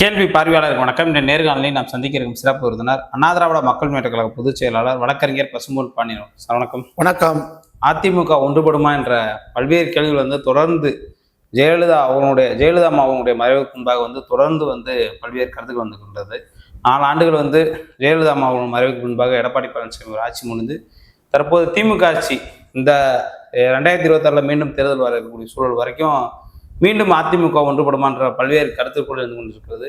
கேள்வி பார்வையாளருக்கு வணக்கம். இந்த நேர்காணலில் நாம் சந்திக்க இருக்கும் சிறப்பு விருந்தினர் அண்ணா திராவிட மக்கள் முன்னேற்ற கழக பொதுச் செயலாளர் வழக்கறிஞர் பசும்பொன் பாண்டியன். சார் வணக்கம். வணக்கம். அதிமுக ஒன்றுபடுமா என்ற பல்வேறு கேள்விகள் வந்து தொடர்ந்து ஜெயலலிதா அவங்களுடைய ஜெயலலிதா அம்மா அவங்களுடைய மறைவுக்கு முன்பாக வந்து தொடர்ந்து வந்து பல்வேறு கருத்துக்கள் வந்து கொண்டது நாலு ஆண்டுகள் வந்து ஜெயலலிதா அம்மா அவங்க மறைவுக்கு முன்பாக எடப்பாடி பழனிசாமி ஒரு ஆட்சி முடிந்து தற்போது திமுக ஆட்சி இந்த ரெண்டாயிரத்தி இருபத்தாறில் மீண்டும் தேர்தல் வர இருக்கக்கூடிய சூழல் வரைக்கும் மீண்டும் அதிமுக ஒன்றுபடுமான்ற பல்வேறு கருத்துக்குள் இருந்து கொண்டிருக்கிறது.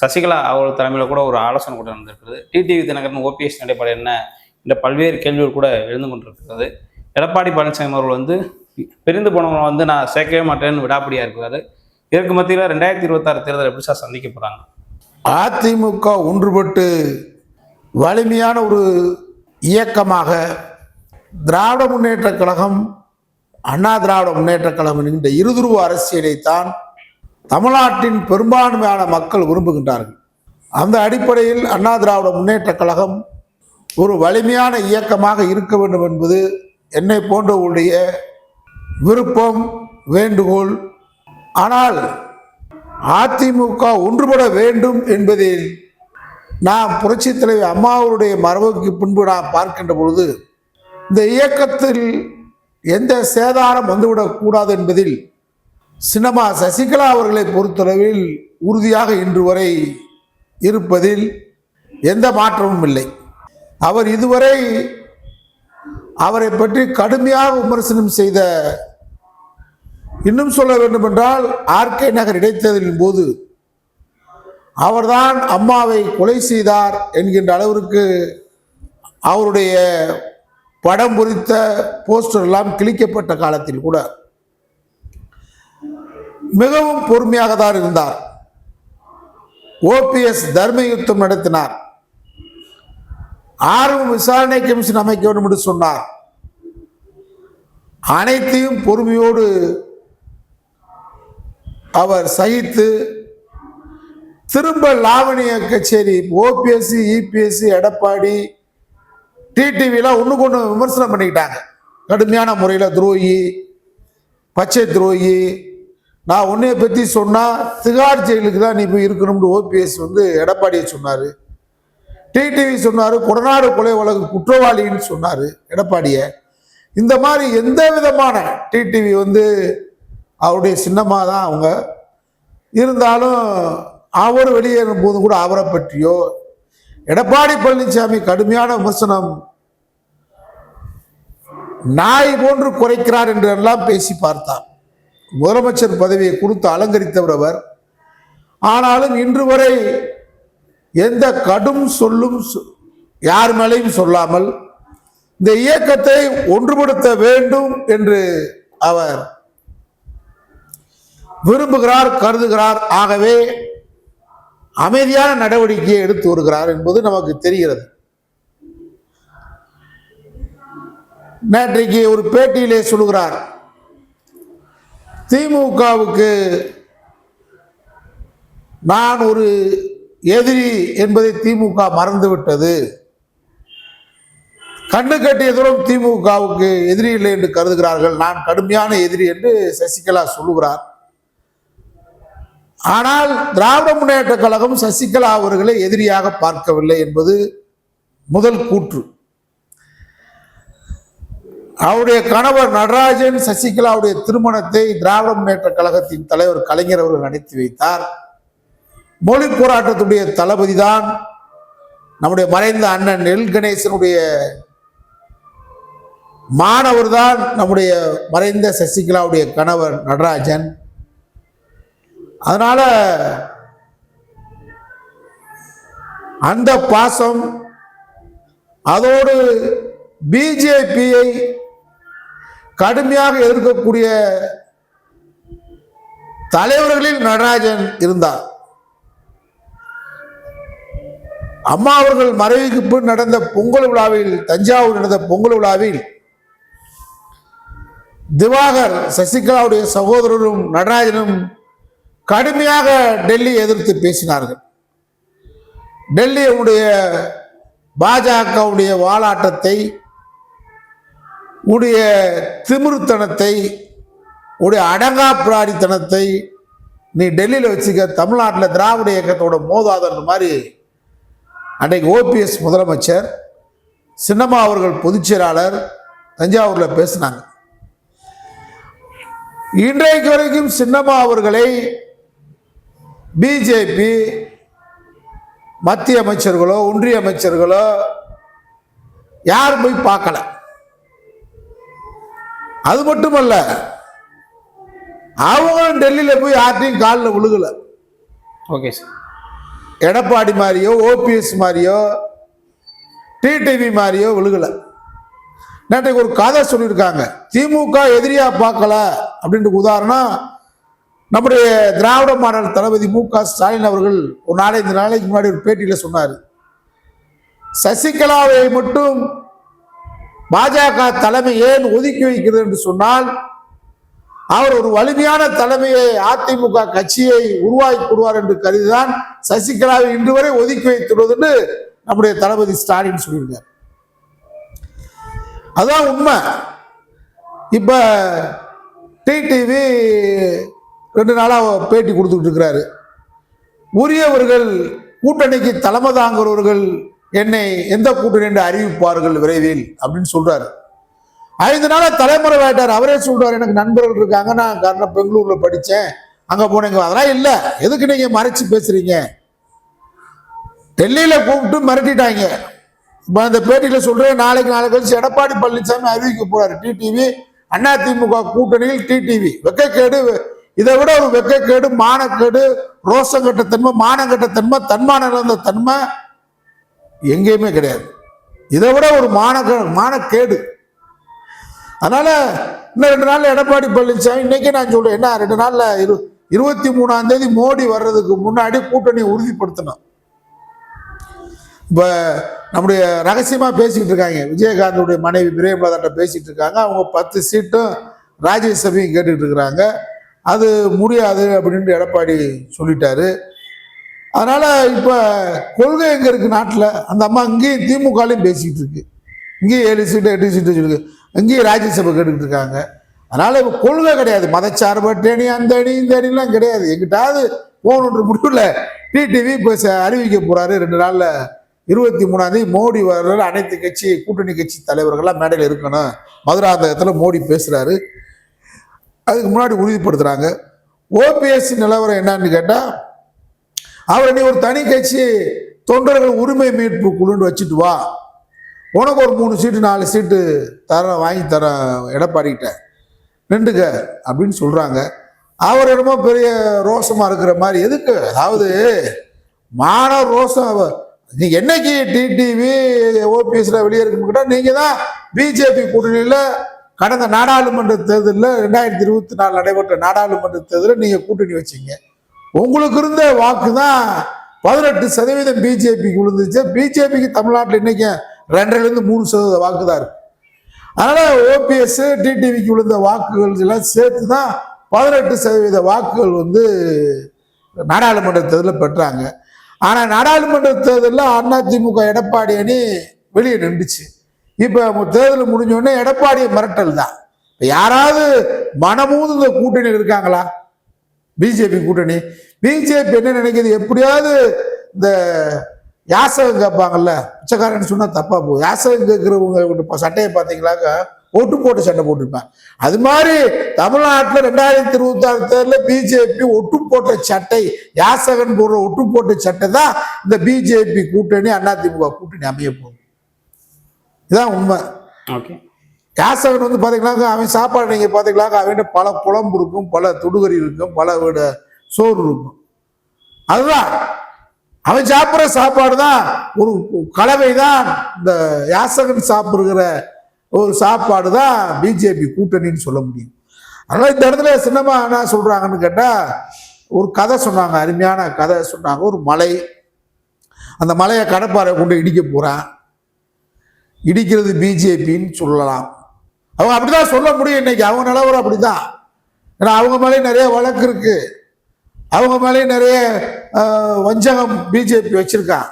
சசிகலா அவர்கள் தலைமையில் கூட ஒரு ஆலோசனை கூட நடந்திருக்கிறது. டிடிவி தினகரன் ஓபிஎஸ் நடைபெற என்ன இந்த பல்வேறு கேள்விகள் கூட எழுந்து கொண்டிருக்கிறது. எடப்பாடி பழனிசாமி அவர்கள் வந்து பிரிந்து போனவங்க வந்து நான் சேர்க்கவே மாட்டேன்னு விடாப்படியா இருக்கிறாரு. இதற்கு மத்தியில் ரெண்டாயிரத்தி இருபத்தாறு தேர்தல் எப்படி சார் சந்திக்க போறாங்க அதிமுக ஒன்றுபட்டு வலிமையான ஒரு இயக்கமாக திராவிட முன்னேற்ற கழகம் அண்ணா திராவிட முன்னேற்ற கழகம் என்கின்ற இருதுருவ அரசியலைத்தான் தமிழ்நாட்டின் பெரும்பான்மையான மக்கள் விரும்புகின்றார்கள். அந்த அடிப்படையில் அண்ணா திராவிட முன்னேற்ற கழகம் ஒரு வலிமையான இயக்கமாக இருக்க வேண்டும் என்பது என்னை போன்றவர்களுடைய விருப்பம் வேண்டுகோள். ஆனால் அதிமுக ஒன்றுபட வேண்டும் என்பதில் நாம் புரட்சித் தலைவர் அம்மாவுடைய மரபுக்கு பின்பு நாம் பார்க்கின்ற பொழுது இந்த இயக்கத்தில் எந்த சேதாரம் வந்துவிடக்கூடாது என்பதில் சினிமா சசிகலா அவர்களை பொறுத்தளவில் உறுதியாக இன்று வரை இருப்பதில் எந்த மாற்றமும் இல்லை. அவர் இதுவரை அவரை பற்றி கடுமையாக விமர்சனம் செய்த இன்னும் சொல்ல வேண்டுமென்றால் ஆர்கே நகர் இடைத்தேர்தலின் போது அவர்தான் அம்மாவை கொலை செய்தார் என்கின்ற அளவிற்கு அவருடைய படம் பொறித்த போஸ்டர் எல்லாம் கிழிக்கப்பட்ட காலத்தில் கூட மிகவும் பொறுமையாக தான் இருந்தார். ஓபிஎஸ் தர்ம யுத்தம் நடத்தினார். ஆர்வம் விசாரணை கமிஷன் அமைக்க வேண்டும் என்று சொன்னார். அனைத்தையும் பொறுமையோடு அவர் சகித்து திரும்ப லாவணிய கச்சேரி ஓபிஎஸ்சி இபிஎஸ்சி எடப்பாடி டிடிவிலாம் ஒன்று விமர்சனம் பண்ணிக்கிட்டாங்க. கடுமையான முறையில் துரோகி பச்சை துரோகி. நான் உன்னைய பற்றி சொன்னால் திகார் ஜெயிலுக்கு தான் நீ போய் இருக்கணும்னு ஓபிஎஸ் வந்து எடப்பாடியை சொன்னார். டிடிவி சொன்னார் கொடநாடு கொலை வழக்கு குற்றவாளின்னு சொன்னார் எடப்பாடியை. இந்த மாதிரி எந்த விதமான டிடிவி வந்து அவருடைய சின்னமாக தான் அவங்க. இருந்தாலும் அவர் வெளியேறும் போது கூட அவரை பற்றியோ எடப்பாடி பழனிசாமி கடுமையான விமர்சனம் நாய் போன்று குறைக்கிறார் என்று எல்லாம் பேசி பார்த்தார். முதலமைச்சர் பதவியை கொடுத்து அலங்கரித்தவர் அவர். ஆனாலும் இன்று வரை எந்த கடும் சொல்லும் சொ- யார் மேலையும் சொல்லாமல் இந்த இயக்கத்தை ஒன்றுபடுத்த வேண்டும் என்று அவர் விரும்புகிறார் கருதுகிறார். ஆகவே அமைதியான நடவடிக்கையை எடுத்து வருகிறார் என்பது நமக்கு தெரிகிறது. நேற்றைக்கு ஒரு பேட்டியிலே சொல்கிறார் திமுகவுக்கு நான் ஒரு எதிரி என்பதை திமுக மறந்துவிட்டது. கண்ணு கட்டிய தூரம் திமுகவுக்கு எதிரி இல்லை என்று கருதுகிறார்கள். நான் கடுமையான எதிரி என்று சசிகலா சொல்லுகிறார். ஆனால் திராவிட முன்னேற்ற கழகம் சசிகலா அவர்களை எதிரியாக பார்க்கவில்லை என்பது முதல் கூற்று. அவருடைய கணவர் நடராஜன் சசிகலாவுடைய திருமணத்தை திராவிட முன்னேற்ற கழகத்தின் தலைவர் கலைஞர் அவர்கள் நடத்தி வைத்தார். மொழி போராட்டத்துடைய தளபதி தான் நம்முடைய மறைந்த அண்ணன் நெல் கணேசனுடைய மாணவர் தான் நம்முடைய மறைந்த சசிகலாவுடைய கணவர் நடராஜன். அதனால அந்த பாசம் அதோடு பிஜேபியை கடுமையாக எதிர்க்கக்கூடிய தலைவர்களில் நடராஜன் இருந்தார். அம்மா அவர்கள் மறைவுக்கு பின் நடந்த பொங்கல் விழாவில் தஞ்சாவூர் நடந்த பொங்கல் விழாவில் திவாகர் சசிகலாவுடைய சகோதரரும் நடராஜனும் கடுமையாக டெல்லி எதிர்த்து பேசினார்கள். டெல்லியுடைய பாஜகவுடைய வாலாட்டத்தை உடைய திமிருத்தனத்தை உடைய அடங்கா பிராடித்தனத்தை நீ டெல்லியில் வச்சுக்க தமிழ்நாட்டில் திராவிட இயக்கத்தோட மோதாதன் மாதிரி அன்றைக்கு ஓபிஎஸ் முதலமைச்சர் சின்னம்மா அவர்கள் பொதுச்செயலாளர் தஞ்சாவூரில் பேசினாங்க. இன்றைக்கு வரைக்கும் சின்னம்மா அவர்களை பிஜேபி மத்திய அமைச்சர்களோ ஒன்றிய அமைச்சர்களோ யாரும் போய் பார்க்கல. அது மட்டுமல்ல அவங்களும் டெல்லியில போய் யார்ட்டையும் காலில் விழுகல. ஓகே சார் எடப்பாடி மாதிரியோ ஓபிஎஸ் மாதிரியோ டிடிவி மாதிரியோ விழுகல. நேற்றைக்கு ஒரு கதை சொல்லியிருக்காங்க. திமுக எதிரியா பார்க்கல அப்படின்ற உதாரணம் நம்முடைய திராவிட மாடல் தளபதி மு க ஸ்டாலின் அவர்கள் ஒரு நாலஞ்சு நாளைக்கு முன்னாடி ஒரு பேட்டியில் சொன்னார். சசிகலாவை மட்டும் பாஜக தலைமை ஏன் ஒதுக்கி வைக்கிறது என்று சொன்னால் அவர் ஒரு வலிமையான தலைமையை அதிமுக கட்சியை உருவாக்கி கொடுவார் என்று கருதிதான் சசிகலாவை இன்று வரை ஒதுக்கி வைத்துள்ளதுன்னு நம்முடைய தளபதி ஸ்டாலின் சொல்லியிருக்கார். அதான் உண்மை. இப்ப டிடிவி ரெண்டு நாளாக பேட்டி கொடுத்துக்கிட்டு இருக்கிறாரு. உரியவர்கள் கூட்டணிக்கு தலைமை தாங்குறவர்கள் என்னை எந்த கூட்டணி என்று அறிவிப்பார்கள் விரைவில் அப்படின்னு சொல்றாரு. ஐந்து நாளாக தலைமுறை வேட்டார். அவரே சொல்றாரு எனக்கு நண்பர்கள் இருக்காங்க. நான் காரணம் பெங்களூர்ல படித்தேன் அங்கே போனீங்க அதெல்லாம் இல்லை. எதுக்கு நீங்க மறைச்சு பேசுறீங்க? டெல்லியில கூப்பிட்டு மிரட்டிட்டாங்க. இப்போ அந்த பேட்டியில் சொல்றேன் நாளைக்கு நாளை கழிச்சு எடப்பாடி பழனிசாமி அறிவிக்க போறாரு. டிடிவி அண்ணா திமுக கூட்டணியில் டிடிவி வெக்கக்கேடு இதை விட ஒரு வெக்கக்கேடு மானக்கேடு ரோசங்கட்ட தன்மை மானங்கட்ட தன்மை தன்மான இழந்த தன்மை எங்கேயுமே கிடையாது. இதை விட ஒரு மானக்க மானக்கேடு. அதனால் இன்னும் ரெண்டு நாளில் எடப்பாடி பழனிசாமி இன்னைக்கு நான் சொல்கிறேன் என்ன ரெண்டு நாளில் இரு இருபத்தி மூணாம் தேதி மோடி வர்றதுக்கு முன்னாடி கூட்டணி உறுதிப்படுத்தணும். இப்போ நம்முடைய ரகசியமாக பேசிக்கிட்டு இருக்காங்க. விஜயகாந்தோடைய மனைவி பிரேமலதாட்ட பேசிகிட்டு இருக்காங்க. அவங்க பத்து சீட்டும் ராஜ்யசபையும் கேட்டுக்கிட்டு இருக்கிறாங்க. அது முடியாது அப்படின்ட்டு எடப்பாடி சொல்லிட்டாரு. அதனால் இப்போ கொள்கை எங்கே இருக்குது நாட்டில்? அந்த அம்மா இங்கேயும் திமுகலையும் பேசிக்கிட்டு இருக்கு. இங்கேயும் ஏழு சீட்டு எட்டு சீட்டு வச்சுருக்கு இங்கேயும் ராஜ்யசபை கேட்டுக்கிட்டு இருக்காங்க. அதனால் இப்போ கொள்கை கிடையாது. மதச்சார்பற்ற அணி அந்த அணி இந்த அணிலாம் கிடையாது. எங்கிட்டாவது போகணுன்ற முடிவில் டிடிவி இப்போ ச- அறிவிக்க போகிறாரு ரெண்டு நாளில் இருபத்தி மூணாந்தேதி மோடி வர்ற அனைத்து கட்சி கூட்டணி கட்சி தலைவர்கள்லாம் மேடையில் இருக்கணும். மதுராந்தகத்தில் மோடி பேசுகிறாரு அதுக்கு முன்னாடி உறுதிப்படுத்துகிறாங்க ஓபிஎஸ் நிலவரம் என்னன்னு கேட்டால் அவர் நீ ஒரு தனி கட்சி தொண்டர்கள் உரிமை மீட்பு குழுன்னு வச்சுட்டு வா. உனக்கு ஒரு மூணு சீட்டு நாலு சீட்டு தரேன் வாங்கி தரேன் எடப்பாடிக்கிட்ட நின்றுக்க அப்படின்னு சொல்கிறாங்க அவர் என்னமோ பெரிய ரோஷமாக இருக்கிற மாதிரி. எதுக்கு? அதாவது மான ரோசம் நீங்கள் என்னைக்கு டிடிவி ஓபிஎஸ்ல வெளியே இருக்கணும்னா நீங்கள் தான் பிஜேபி கூட்டணியில் கடந்த நாடாளுமன்ற தேர்தலில் ரெண்டாயிரத்தி இருபத்தி நாலு நடைபெற்ற நாடாளுமன்ற தேர்தலில் நீங்கள் கூட்டணி வச்சிங்க. உங்களுக்கு இருந்த வாக்கு தான் பதினெட்டு சதவீதம் பிஜேபிக்கு விழுந்துச்சு. பிஜேபிக்கு தமிழ்நாட்டில் இன்னைக்கு ரெண்டரைலேருந்து மூணு சதவீத வாக்கு தான் இருக்கு. அதனால ஓபிஎஸ் டிடிவிக்கு விழுந்த வாக்குகள் எல்லாம் சேர்த்து தான் பதினெட்டு சதவீத வாக்குகள் வந்து நாடாளுமன்ற தேர்தலில் பெற்றாங்க. ஆனால் நாடாளுமன்ற தேர்தலில் அதிமுக எடப்பாடி அணி வெளியே நின்றுச்சு. இப்போ தேர்தல் முடிஞ்சோடனே எடப்பாடியை மிரட்டல் தான் யாராவது மனமூது இந்த கூட்டணியில் இருக்காங்களா பிஜேபி கூட்டணி. பிஜேபி என்ன நினைக்குது? எப்படியாவது இந்த யாசகம் கேட்பாங்கல்ல பிச்சைக்காரன் சொன்னா தப்பா போகும் யாசகம் கேட்கிறவங்க சட்டையை பார்த்தீங்களாக்க ஒட்டு போட்டு சட்டை போட்டிருப்பாங்க. அது மாதிரி தமிழ்நாட்டில் ரெண்டாயிரத்தி இருபத்தி ஆறு தேர்தலில் பிஜேபி ஒட்டு போட்ட சட்டை யாசகன் போடுற ஒட்டு போட்ட சட்டை தான் இந்த பிஜேபி கூட்டணி அதிமுக கூட்டணி அமைய போகுது. இதான் உண்மை. ஓகே. யாசகன் வந்து பார்த்தீங்கன்னாக்க அவன் சாப்பாடு நீங்கள் பார்த்தீங்கன்னாக்க அவன்கிட்ட பல குழம்பு இருக்கும் பல தொடுகறி இருக்கும் பல விட சோறு இருக்கும். அதுதான். அவன் சாப்பிட்ற சாப்பாடு தான் ஒரு கலவை தான் இந்த யாசகன் சாப்பிடுகிற ஒரு சாப்பாடு தான் பிஜேபி கூட்டணின்னு சொல்ல முடியும். அதனால் இந்த இடத்துல சின்னமா என்ன சொல்கிறாங்கன்னு கேட்டால் ஒரு கதை சொன்னாங்க அருமையான கதை சொன்னாங்க. ஒரு மலை. அந்த மலையை கடப்பாறை கொண்டு இடிக்க போகிறான் இடிக்கிறது பிஜேபின்னு சொல்லலாம். அவங்க அப்படிதான் சொல்ல முடியும் இன்னைக்கு. அவங்க நிலவரம் அப்படிதான். ஏன்னா அவங்க மேலே நிறைய வழக்கு இருக்குது அவங்க மேலே நிறைய வஞ்சகம் பிஜேபி வச்சிருக்கான்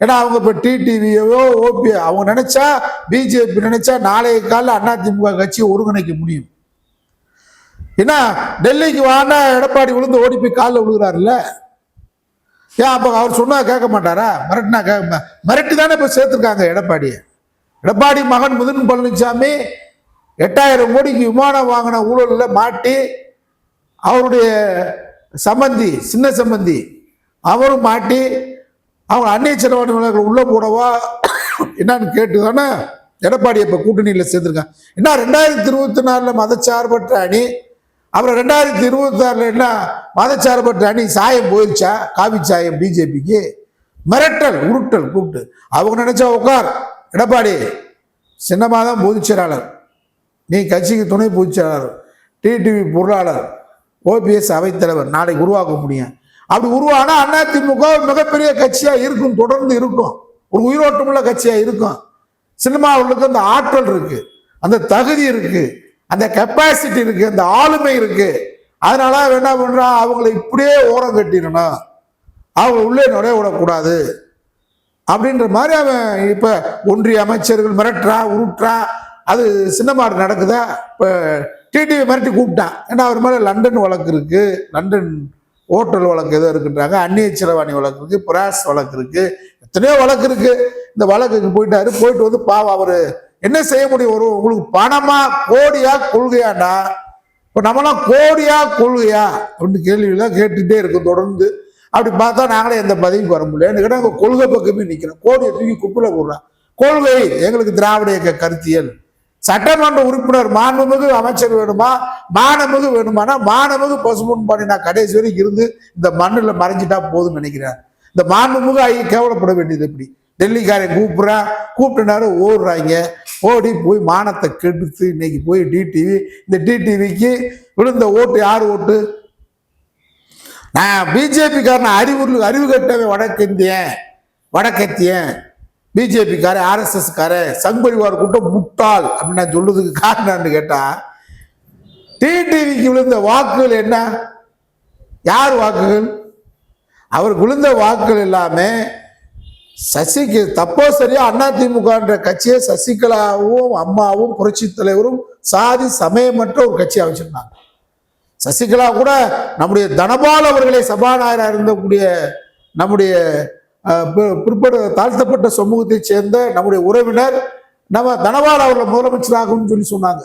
ஏன்னா அவங்க இப்போ டிடிவியோ ஓபி அவங்க நினைச்சா பிஜேபி நினைச்சா நாளைய காலில் அதிமுக கட்சியை ஒருங்கிணைக்க முடியும். ஏன்னா டெல்லிக்கு வானா எடப்பாடி விழுந்து ஓடி போய் காலில் விழுகிறாருல்ல? ஏன் அப்போ அவர் சொன்னா கேட்க மாட்டாரா? மிரட்டினா கேட்க மிரட்டி தானே இப்போ சேர்த்துருக்காங்க எடப்பாடியை. எடப்பாடி மகன் முதன் பழனிசாமி எட்டாயிரம் கோடிக்கு விமானம் வாங்கின ஊழலில் மாட்டி அவருடைய சம்பந்தி சின்ன சம்பந்தி. அவரும் மாட்டி அவங்க அன்னிய செலவாணி வழக்கில் உள்ள போடவா? என்னன்னு கேட்டு தானே எடப்பாடி இப்போ கூட்டணியில் சேர்ந்துருக்காங்க. என்ன ரெண்டாயிரத்தி இருபத்தி நாலில் மதச்சார்பற்ற அணி அப்புறம் ரெண்டாயிரத்தி இருபத்தாறில் என்ன மதச்சார்பற்ற அணி சாயம் போயிடுச்சா காவி சாயம் பிஜேபிக்கு. மிரட்டல் உருட்டல் கூப்பிட்டு. அவங்க நினச்சா உட்கார். எடப்பாடி சின்னமாக தான் பொதுச் செயலாளர். நீ கட்சிக்கு துணை பொதுச் செயலாளர் டிடிவி பொருளாளர். ஓபிஎஸ் அவைத்தலைவர் நாளைக்கு உருவாக்க முடியும். அப்படி உருவானா அதிமுக மிகப்பெரிய கட்சியாக இருக்கும் தொடர்ந்து இருக்கும். ஒரு உயிரோட்டமுள்ள கட்சியாக இருக்கும். சினிமாவுக்கு அந்த ஆற்றல் இருக்கு அந்த தகுதி இருக்கு அந்த கெப்பாசிட்டி இருக்கு அந்த ஆளுமை இருக்கு. அதனால அவன் என்ன பண்றான்? அவங்கள இப்படியே ஓரம் கட்டிடணும். அவங்க உள்ளே நுழைய விடக்கூடாது. அப்படின்ற மாதிரி அவன் இப்போ ஒன்றிய அமைச்சர்கள் மிரட்டுறா உருட்டுறா அது சின்னமாடு நடக்குதா? இப்போ டிடிவி மிரட்டி கூப்பிட்டான் ஏன்னா அவர் மேலே லண்டன் வழக்கு இருக்கு. லண்டன் ஓட்டல் வழக்கு ஏதோ இருக்குன்றாங்க. அந்நிய செலவாணி வழக்கு இருக்கு. பிராஸ் வழக்கு இருக்கு. எத்தனையோ வழக்கு இருக்கு. இந்த வழக்குக்கு போயிட்டாரு. போயிட்டு வந்து பாவம் அவர் என்ன செய்ய முடியும்? ஒரு உங்களுக்கு பணமா கோடியா கொள்கையாண்டா? இப்போ நம்மளாம் கோடியா கொள்கையா? அப்படின்னு கேள்வியெல்லாம் கேட்டுட்டே இருக்கும் தொடர்ந்து. அப்படி பார்த்தா நாங்களே எந்த பதவிக்கு வர முடியல. கேட்டால் கொள்கை பக்கமே நிற்கிறோம் கோடியை தூக்கி குப்பில போடுறான். கொள்கை எங்களுக்கு திராவிட இயக்க கருத்தியல். சட்டமன்ற உறுப்பினர் மாண்புமிகு அமைச்சர் வேணுமா? மானமிகு வேணுமானா மானமிகு பசுமன் பண்ணி நான் கடைசி வரைக்கும் இருந்து இந்த மண்ணில் மறைஞ்சிட்டா போதும்னு நினைக்கிறேன். இந்த மாண்புமிகு ஐயா கேவலப்பட வேண்டியது எப்படி? டெல்லிக்காரன் கூப்பிட்றான் கூப்பிட்டுனாரு ஓடுறாங்க. ஓடி போய் மானத்தை கெடுத்து இன்னைக்கு போய் டிடிவி இந்த டிடிவிக்கு விழுந்த ஓட்டு யார் ஓட்டு? நான் பிஜேபிக்காரன் அறிவு அறிவு கட்டவே வடக்கிந்தியன் வடக்கத்தியன் பிஜேபிக்கார ஆர்எஸ்எஸ்காரன் சங்பரிவார் கூட்டம் முட்டாள் அப்படின்னு நான் சொல்றதுக்கு காரணம்னு கேட்டா டிடிவிக்கு விழுந்த வாக்குகள் என்ன? யார் வாக்குகள்? அவர் விழுந்த வாக்குகள் எல்லாமே சசிக்கு தப்போ சரியா அதிமுகன்ற கட்சியை சசிகலாவும் அம்மாவும் புரட்சி தலைவரும் சாதி சமயமற்ற ஒரு கட்சி அமைச்சிருந்தாங்க. சசிகலா கூட நம்முடைய தனபால் அவர்களை சபாநாயகராக இருந்தக்கூடிய நம்முடைய பிற்பட தாழ்த்தப்பட்ட சமூகத்தை சேர்ந்த நம்முடைய உறவினர் நம்ம தனவால் அவர்களை முதலமைச்சராகும்னு சொல்லி சொன்னாங்க.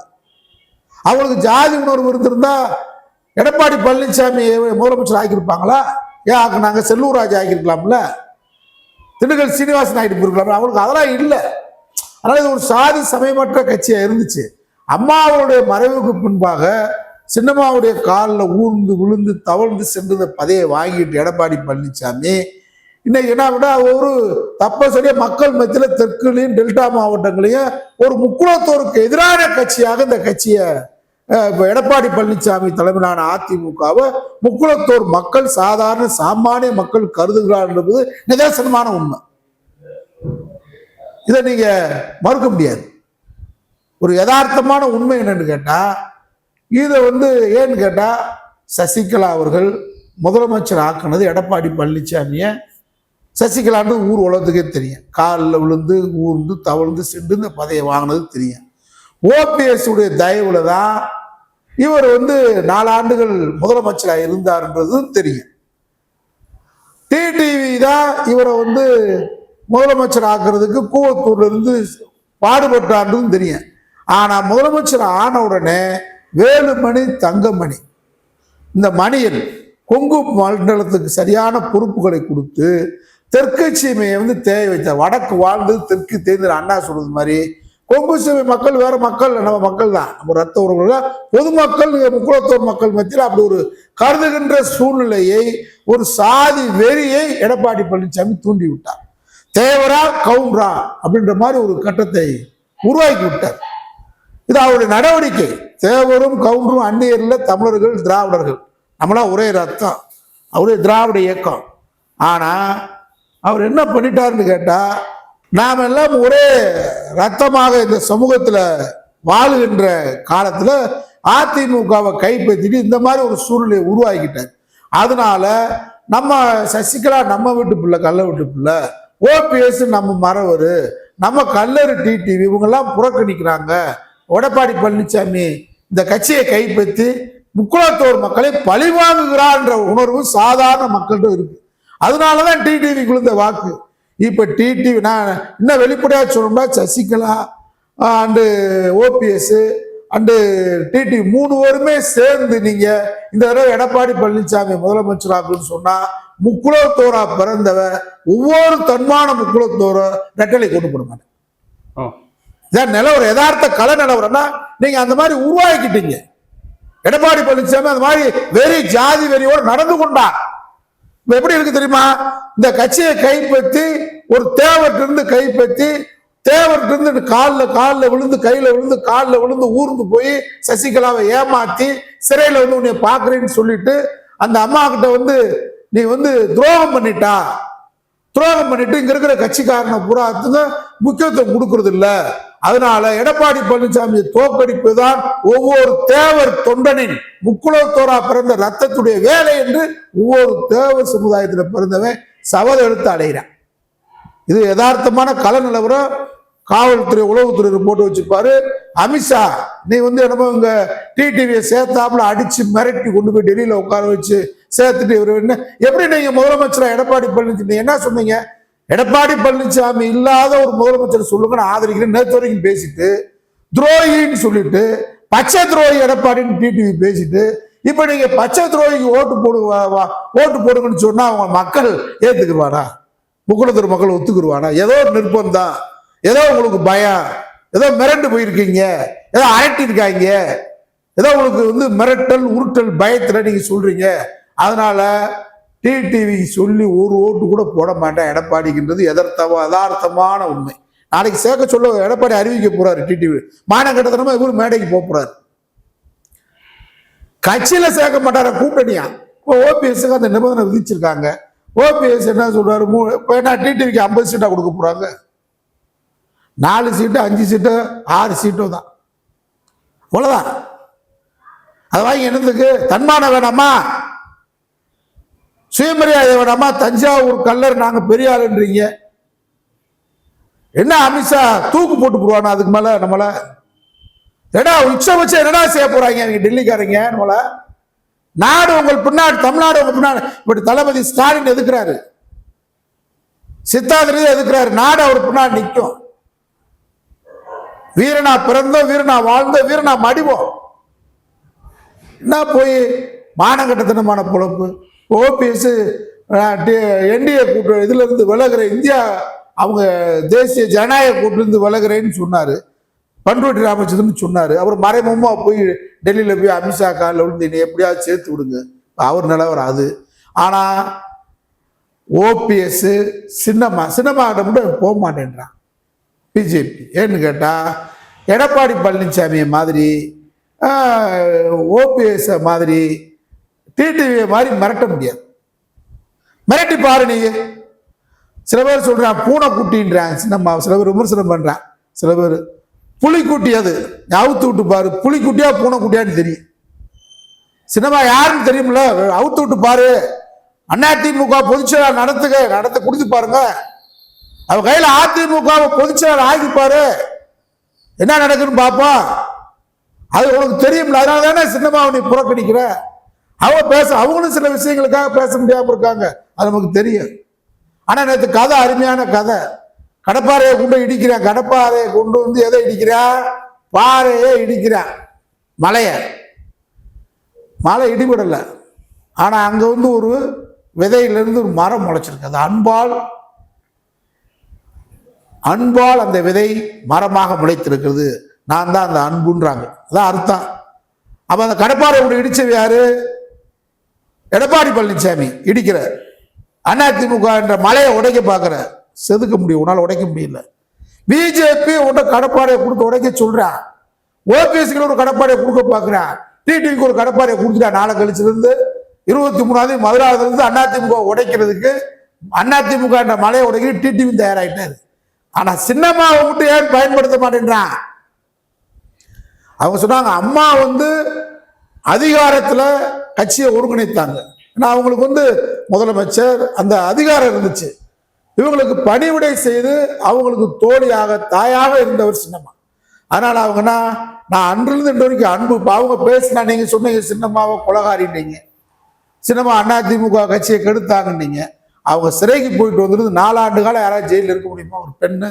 அவங்களுக்கு ஜாதி உணர்வு இருந்திருந்தா எடப்பாடி பழனிசாமி முதலமைச்சர் ஆக்கியிருப்பாங்களா ஏன் ஆக்குனாங்க செல்லூர் ராஜா ஆக்கியிருக்கலாம்ல திண்டுக்கல் சீனிவாசன் ஆகிட்டு போயிருக்கலாம் அவங்களுக்கு அதெல்லாம் இல்லை. அதனால இது ஒரு சாதி சமயமற்ற கட்சியாக இருந்துச்சு. அம்மாவுடைய மறைவுக்கு பின்பாக சின்னம்மாவுடைய காலில் ஊர்ந்து விழுந்து தவழ்ந்து சென்றதை பதையை வாங்கிட்டு எடப்பாடி பழனிசாமி இன்னைக்கு என்ன விட ஒரு தப்பசரிய மக்கள் மத்தியில் தெற்குலையும் டெல்டா மாவட்டங்களையும் ஒரு முக்குலத்தோருக்கு எதிரான கட்சியாக இந்த கட்சியை இப்போ எடப்பாடி பழனிசாமி தலைமையிலான அதிமுகவை முக்குளத்தோர் மக்கள் சாதாரண சாமானிய மக்கள் கருதுகிறார் என்பது நிதர்சனமான உண்மை. இதை நீங்க மறுக்க முடியாது. ஒரு யதார்த்தமான உண்மை என்னன்னு கேட்டா இதை வந்து ஏன்னு கேட்டா சசிகலா அவர்கள் முதலமைச்சர் ஆக்குனது எடப்பாடி பழனிசாமியை சசிகலான்னு ஊர் உலகத்துக்கே தெரியும். காலில் விழுந்து ஊர்ந்து தவழ்ந்து சென்று இந்த பதவியை வாங்கினது தெரியும். ஓபிஎஸ் உடைய தயவுல தான் இவர் வந்து நாலாண்டுகள் முதலமைச்சராக இருந்தார்ன்றதும் தெரியும். டிடிவி தான் இவரை வந்து முதலமைச்சர் ஆக்குறதுக்கு கூவத்தூர்ல இருந்து பாடுபட்டான்றதும் தெரியும். ஆனால் முதலமைச்சர் ஆன உடனே வேலுமணி தங்கமணி இந்த மணியன் கொங்கு மண்டலத்துக்கு சரியான பொறுப்புகளை கொடுத்து தெற்கு சீமையை வந்து தேய வைத்தார் வடக்கு வாழ்ந்து தெற்கு தேர்ந்தல் அண்ணா சொல்றது மாதிரி கொங்கு சீமை மக்கள் வேற மக்கள் நம்ம மக்கள் தான். நம்ம ரத்த உறவுகள் பொதுமக்கள் முக்குளத்தோர் மக்கள் மத்தியில் அப்படி ஒரு கருதுகின்ற சூழ்நிலையை ஒரு சாதி வெறியை எடப்பாடி பழனிசாமி தூண்டி விட்டார். தேவரா கவுண்டரா அப்படின்ற மாதிரி ஒரு கட்டத்தை உருவாக்கி விட்டார். இது அவருடைய நடவடிக்கை. தேவரும் கவுண்டரும் அந்நியரில் தமிழர்கள் திராவிடர்கள். நம்மளா ஒரே ரத்தம். அவரே திராவிட இயக்கம். ஆனால் அவர் என்ன பண்ணிட்டாருன்னு கேட்டா நாம் எல்லாம் ஒரே ரத்தமாக இந்த சமூகத்துல வாழுகின்ற காலத்துல அதிமுகவை கைப்பற்றிட்டு இந்த மாதிரி ஒரு சூழ்நிலையை உருவாக்கிட்டார். அதனால நம்ம சசிகலா நம்ம வீட்டு பிள்ளை கள்ள வீட்டு பிள்ளை ஓபிஎஸ் நம்ம மறவர் நம்ம கல்லறு டிடிவி இவங்கெல்லாம் புறக்கணிக்கிறாங்க. எடப்பாடி பழனிசாமி இந்த கட்சியை கைப்பற்றி முக்குளத்தோர் மக்களை பழிவாங்குகிறான்ற உணர்வு சாதாரண மக்கள்கிட்ட இருக்கு. அதனாலதான் டிடிவிக்குள்ள இந்த வாக்கு. இப்ப டிடிவி நான் இன்னும் வெளிப்படையா சொல்லணும்னா Sasikala and OPS and TT மூணு பேருமே சேர்ந்து நீங்க இந்த தடவை எடப்பாடி பழனிசாமி முதலமைச்சராக்குன்னு சொன்னா முக்குளத்தோரா பிறந்தவ ஒவ்வொரு தன்மான முக்குளத்தோர ரெட்டலை கொண்டு போட மாட்டேன். இதான் நிலவரம் யதார்த்த கல நிலவரம்னா நீங்க அந்த மாதிரி உருவாக்கிட்டீங்க. எடப்பாடி பழனிசாமி அந்த மாதிரி வெறி ஜாதி வெறியோடு நடந்து கொண்டார். எப்படி இருக்கு தெரியுமா? இந்த கட்சியை கைப்பற்றி ஒரு தேவர்கிட்ட இருந்து கைப்பற்றி தேவர்கிட்ட இருந்து காலில் காலில் விழுந்து கையில விழுந்து காலில் விழுந்து ஊர்ந்து போய் சசிகலாவை ஏமாத்தி சிறையில வந்து உன்னை பாக்குறேன்னு சொல்லிட்டு அந்த அம்மா கிட்ட வந்து நீ வந்து துரோகம் பண்ணிட்டா? துரோகம் பண்ணிட்டு இங்க இருக்கிற கட்சிக்காரனை பூராத்துக்கு முக்கியத்துவம் கொடுக்கறது இல்லை அதனால எடப்பாடி பழனிசாமியை தோற்கடிப்புதான் ஒவ்வொரு தேவர் தொண்டனின் முக்குளத்தோரா பிறந்த ரத்தத்துடைய வேலை என்று ஒவ்வொரு தேவர் சமுதாயத்தில் பிறந்தவன் சபதம் எடுத்து அடைகிறான். இது யதார்த்தமான கள நிலவரம் காவல்துறை உளவுத்துறை போட்டு வச்சிருப்பாரு அமித்ஷா நீ வந்து என்னமோ இங்க டிடிவியை சேர்த்தாப்புல அடிச்சு மிரட்டி கொண்டு போய் டெல்லியில உட்கார வச்சு சேர்த்துட்டு இவர் என்ன? எப்படி நீங்க முதலமைச்சரா எடப்பாடி பழனிசாமி? என்ன சொன்னீங்க? எடப்பாடி பழனிசாமி இல்லாத ஒரு முதலமைச்சர் சொல்லுங்க நான் ஆதரிக்கிறேன். நேற்று வரைக்கும் பேசிட்டு துரோகின்னு சொல்லிட்டு பச்சை துரோகி எடப்பாடின்னு டிடிவி பேசிட்டு இப்ப நீங்க பச்சை துரோகிக்கு ஓட்டு போடு வா- ஓட்டு போடுங்கன்னு சொன்னா அவங்க மக்கள் ஏத்துக்குருவானா? முக்குளத்தூர் மக்கள் ஒத்துக்குருவானா? ஏதோ ஒரு நிர்பந்தம். தான் ஏதோ உங்களுக்கு பயம். ஏதோ மிரண்டு போயிருக்கீங்க. ஏதோ அரட்டிருக்காங்க ஏதோ உங்களுக்கு வந்து மிரட்டல் உருட்டல் பயத்துல நீங்க சொல்றீங்க. அதனால டிடிவி சொல்லி ஒரு ஓட்டு கூட போட மாட்டேன். எடப்பாடிக்கின்றது எதார்த்தமா யதார்த்தமான உண்மை. நாளைக்கு சேர்க்க சொல்ல எடப்பாடி அறிவிக்க போறாரு டிடிவி. மானக்கட்டத்தனமா இவரு மேடைக்கு போக போறாரு. கட்சியில சேர்க்க மாட்டார கூட்டணியா? இப்போ ஓபிஎஸ்க்கு அந்த நிபந்தனை விதிச்சிருக்காங்க. ஓபிஎஸ் என்ன சொல்றாரு? மூணு இப்போ என்ன டிடிவிக்கு ஐம்பது சீட்டா கொடுக்க போறாங்க? நாலு சீட்டு அஞ்சு சீட்டு ஆறு சீட்டும் தான். அவ்வளவுதான். அது வாங்கி என்னதுக்கு தன்மானம் வேணாமா? சுயமரியாதை வேணாமா தஞ்சாவூர் கல்லர் நாங்க பெரிய ஆளுன்றீங்க. என்ன அமித்ஷா தூக்கு போட்டு போடுவானா அதுக்கு மேல நம்மள? ஏடா உச்சபட்சம் என்னடா செய்ய போறாங்க நீங்க டெல்லிக்காரங்க நம்மள? நாடு உங்கள் பின்னாடி தமிழ்நாடு உங்க பின்னாடி. இப்படி தளபதி ஸ்டாலின் எதுக்குறாரு? சித்தாதிரி எதுக்குறாரு? நாடு அவர் பின்னாடி நிற்கும் வீரனா பிறந்தோம் வீரனா வாழ்ந்தோம் வீரனா மடிவோம். என்ன போய் மானங்கட்டத்தனமான பொழப்பு? ஓபிஎஸ் என்டிஏ கூட்டு இதுல இருந்து விலகுற இந்தியா அவங்க தேசிய ஜனநாயக கூட்டிலிருந்து விலகுறேன்னு சொன்னாரு. பண்ருட்டி ராமச்சந்திரன் சொன்னாரு. அவர் மறைமுகமா போய் டெல்லியில போய் அமித்ஷா காலில் விழுந்து என்னை எப்படியாவது சேர்த்து விடுங்க. அவர் நிலவரம் அது. ஆனா ஓபிஎஸ் சின்னம்மா சின்னம்மா கிட்ட மட்டும் போக மாட்டேன்றான். பிஜேபி ஏன்னு கேட்டால் எடப்பாடி பழனிசாமியை மாதிரி ஓபிஎஸ் மாதிரி டிடிவியை மாதிரி மிரட்ட முடியாது. மிரட்டி பாரு நீ சில பேர் சொல்கிறான் பூனை குட்டின்றான் சின்னம்மா சில பேர் விமர்சனம் பண்ணுறான் சில பேர் புலிக்குட்டி அது. நீ அவுத்து விட்டு பாரு புலிக்குட்டியா பூனை குட்டியான்னு தெரியும். சினிமா யாருன்னு தெரியுமில்ல? அவுத்து விட்டு பாரு. அதிமுக பொதுச்செயலாளர் நடத்துக நடத்த கொடுத்து பாருங்க. அவ கையில் அதிமுக பொதுச்செயலாளர் ஆகி என்ன நடக்குன்னு பார்ப்போம் அது உனக்கு தெரியும்ல அதனால தானே சினிமாவை நீ புறக்கணிக்கிற? அவங்க பேச அவங்களும் சில விஷயங்களுக்காக பேச முடியாமல் இருக்காங்க. அது நமக்கு தெரியும் ஆனால் நேற்று கதை அருமையான கதை. கடப்பாறையை கொண்டு இடிக்கிறான் கடப்பாறையை கொண்டு வந்து எதை இடிக்கிறான் பாறையே இடிக்கிறான் மலையை. மலை இடிபடலை. ஆனால் அங்கே வந்து ஒரு விதையிலிருந்து ஒரு மரம் முளைச்சிருக்கு. அது அன்பால் அன்பால் அந்த விதை மரமாக முளைத்திருக்கிறது. நான் தான் அந்த அன்புன்றாங்க. அதான் அர்த்தம். அப்போ அந்த கடப்பாறை கொண்டு இடிச்சது யாரு? எடப்பாடி பழனிசாமி இடிக்கிற அதிமுக என்ற மலையை உடைக்க பார்க்குற செதுக்க முடியும் உன்னால் உடைக்க முடியல. பிஜேபி உன்ட கடப்பாடையை கொடுத்து உடைக்க சொல்கிறான் ஓபிஎஸ்க்கு ஒரு கடப்பாடையை கொடுக்க பார்க்குறான் டிடிவிக்கு ஒரு கடப்பாடையை கொடுத்துட்டா நாளை கழிச்சிலருந்து இருபத்தி மூணாவது மதுராவதுல இருந்து அதிமுக உடைக்கிறதுக்கு அதிமுக என்ற மலையை உடைக்கிறது டிடிவி தயாராயிட்டாரு. ஆனால் சின்னம்மாவை மட்டும் ஏன் பயன்படுத்த மாட்டேன்றான்? அவங்க சொன்னாங்க அம்மா வந்து அதிகாரத்தில் கட்சியை ஒருங்கிணைத்தாங்க. ஏன்னா அவங்களுக்கு வந்து முதலமைச்சர் அந்த அதிகாரம் இருந்துச்சு. இவங்களுக்கு பணிவிடை செய்து அவங்களுக்கு தோழியாக தாயாக இருந்தவர் சின்னம்மா. அதனால் அவங்கன்னா நான் அன்றிலிருந்து இன்று வரைக்கும் அன்பு அவங்க பேசினா நீங்கள் சொன்னீங்க சின்னம்மாவை கொலகாரிட்டீங்க சின்னம்மா அதிமுக கட்சியை கெடுத்தாங்கன்னீங்க அவங்க சிறைக்கு போயிட்டு வந்துருந்து நாலாண்டு காலம் யாராவது ஜெயிலில் இருக்க முடியுமா? ஒரு பெண்ணு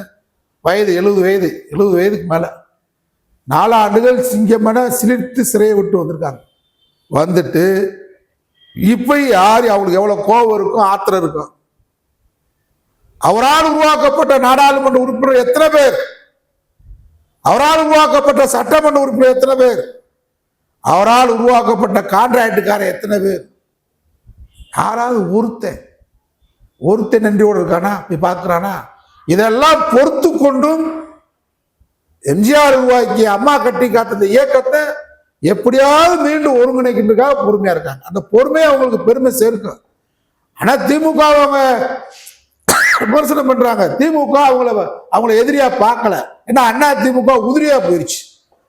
வயது எழுபது வயது எழுபது வயதுக்கு மேலே. நாலு ஆண்டுகள் சிங்கமென சிலிர்த்து சிறையை விட்டு வந்திருக்காங்க. வந்துட்டு இப்போ யார் அவங்களுக்கு எவ்வளோ கோபம் இருக்கும் ஆத்திரம் இருக்கும். அவரால் உருவாக்கப்பட்ட நாடாளுமன்ற உறுப்பினர் எத்தனை பேர்? அவரால் உருவாக்கப்பட்ட சட்டமன்ற உறுப்பினர் எத்தனை பேர்? அவரால் உருவாக்கப்பட்ட கான்ட்ராக்டுக்காரர் எத்தனை பேர்? யாராவது ஒருத்தன் ஒருத்தன் நன்றியோடு இருக்கானா? இப்படி பார்க்குறானா? இதெல்லாம் பொறுத்து கொண்டும் எம்ஜிஆர் உருவாக்கிய அம்மா கட்டி காத்த இந்த இயக்கத்தை எப்படியாவது மீண்டும் ஒருங்கிணைக்கிறதுக்காக பொறுமையா இருக்காங்க. அந்த பொறுமையை அவங்களுக்கு பெருமை சேர்க்கும். ஆனா திமுக அவங்க விமர்சனம் பண்றாங்க. திமுக அவங்கள அவங்கள எதிரியா பார்க்கல. ஏன்னா அண்ணா திமுக உதிரியா போயிருச்சு.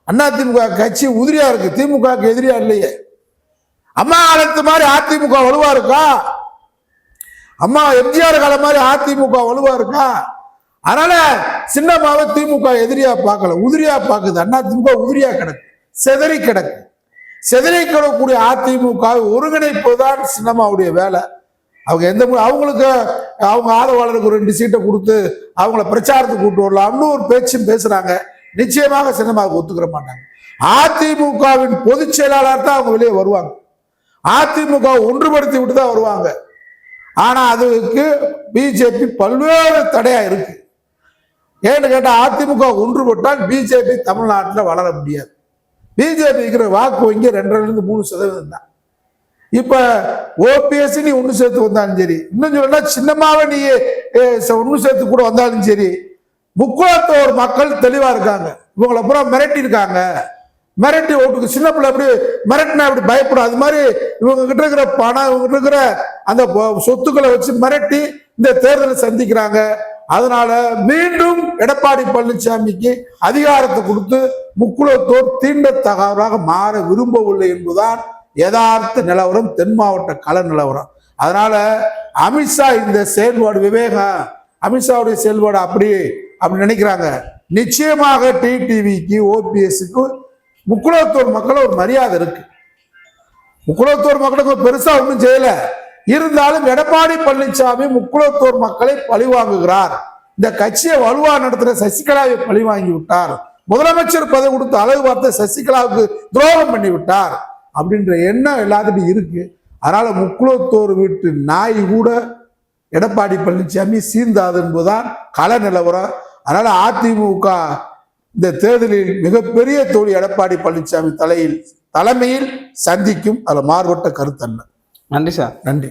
அண்ணா திமுக கட்சி உதிரியா இருக்கு. திமுகவுக்கு எதிரியா இல்லையே. அம்மா காலத்து மாதிரி அதிமுக வலுவா இருக்கா? அம்மா எம்ஜிஆர் காலம் மாதிரி அதிமுக வலுவா இருக்கா? அதனால சின்னம்மாவை திமுக எதிரியா பார்க்கல உதிரியா பார்க்குது. அண்ணா திமுக உதிரியா கிடக்கு செதறி கிடக்கு. செதறி கிடக்கக்கூடிய அதிமுக ஒருங்கிணைப்பு தான் சின்னம்மாவுடைய வேலை. அவங்க எந்த அவங்களுக்கு அவங்க ஆதரவாளருக்கு ரெண்டு சீட்டை கொடுத்து அவங்கள பிரச்சாரத்துக்கு கூட்டு வரலாம்னு ஒரு பேச்சும் பேசுறாங்க. நிச்சயமாக சின்னம்மாவுக்கு ஒத்துக்கிற மாட்டாங்க. அதிமுகவின் பொதுச் செயலாளர் தான் அவங்க வெளியே வருவாங்க. அதிமுக ஒன்றுபடுத்தி விட்டு தான் வருவாங்க. ஆனா அதுக்கு பிஜேபி பல்வேறு தடையா இருக்கு. ஏன்னு கேட்டால் அதிமுக ஒன்றுபட்டால் பிஜேபி தமிழ்நாட்டில் வளர முடியாது. பிஜேபி இருக்கிற வாக்கு வங்கி ரெண்டரைலேருந்து மூணு சதவீதம் தான். இப்போ ஓபிஎஸ் நீ ஒன்று சேர்த்து வந்தாலும் சரி இன்னும் சொல்லா சின்னமாவே நீ ஒன்று சேர்த்து கூட வந்தாலும் சரி முக்குளத்தோர் மக்கள் தெளிவாக இருக்காங்க. இவங்களை பூரா மிரட்டி இருக்காங்க மிரட்டி ஓட்டுக்கு சின்ன பிள்ளை அப்படி மிரட்டினா அப்படி பயப்படும். அது மாதிரி இவங்க கிட்ட இருக்கிற பணம் இவங்க கிட்ட இருக்கிற அந்த சொத்துக்களை வச்சு மிரட்டி இந்த தேர்தலை சந்திக்கிறாங்க. அதனால மீண்டும் எடப்பாடி பழனிசாமிக்கு அதிகாரத்தை கொடுத்து முக்குளத்தோர் தீண்டத்தகாதவராக மாற விரும்பவில்லை என்பதுதான் யதார்த்த நிலவரம் தென் மாவட்ட கள நிலவரம். அதனால அமித்ஷா இந்த செயல்பாடு விவேகம் அமித்ஷாவுடைய செயல்பாடு அப்படி அப்படி நினைக்கிறாங்க. நிச்சயமாக டிடிவிக்கு ஓபிஎஸ்க்கு முக்குளத்தூர் மக்கள் ஒரு மரியாதை இருக்கு. முக்குளத்தூர் மக்களுக்கு பெருசா ஒன்றும் செய்யலை. இருந்தாலும் எடப்பாடி பழனிசாமி முக்குளத்தூர் மக்களை பழிவாங்குகிறார். இந்த கட்சியை வலுவா நடத்துற சசிகலாவை பழிவாங்கி விட்டார். முதலமைச்சர் பதவி கொடுத்து அளவு பார்த்த சசிகலாவுக்கு துரோகம் பண்ணி விட்டார் அப்படின்ற எண்ணம் எல்லாத்துட்டும் இருக்கு. அதனால முக்குளத்தோர் வீட்டு நாய் கூட எடப்பாடி பழனிசாமி சீந்தாது என்பதுதான் கள நிலவரம். அதனால அதிமுக இந்த தேர்தலில் மிகப்பெரிய தோழி எடப்பாடி பழனிசாமி தலையில் தலைமையில் சந்திக்கும் அதில் மாறுபட்ட கருத்தல்ல நன்றி சார். நன்றி.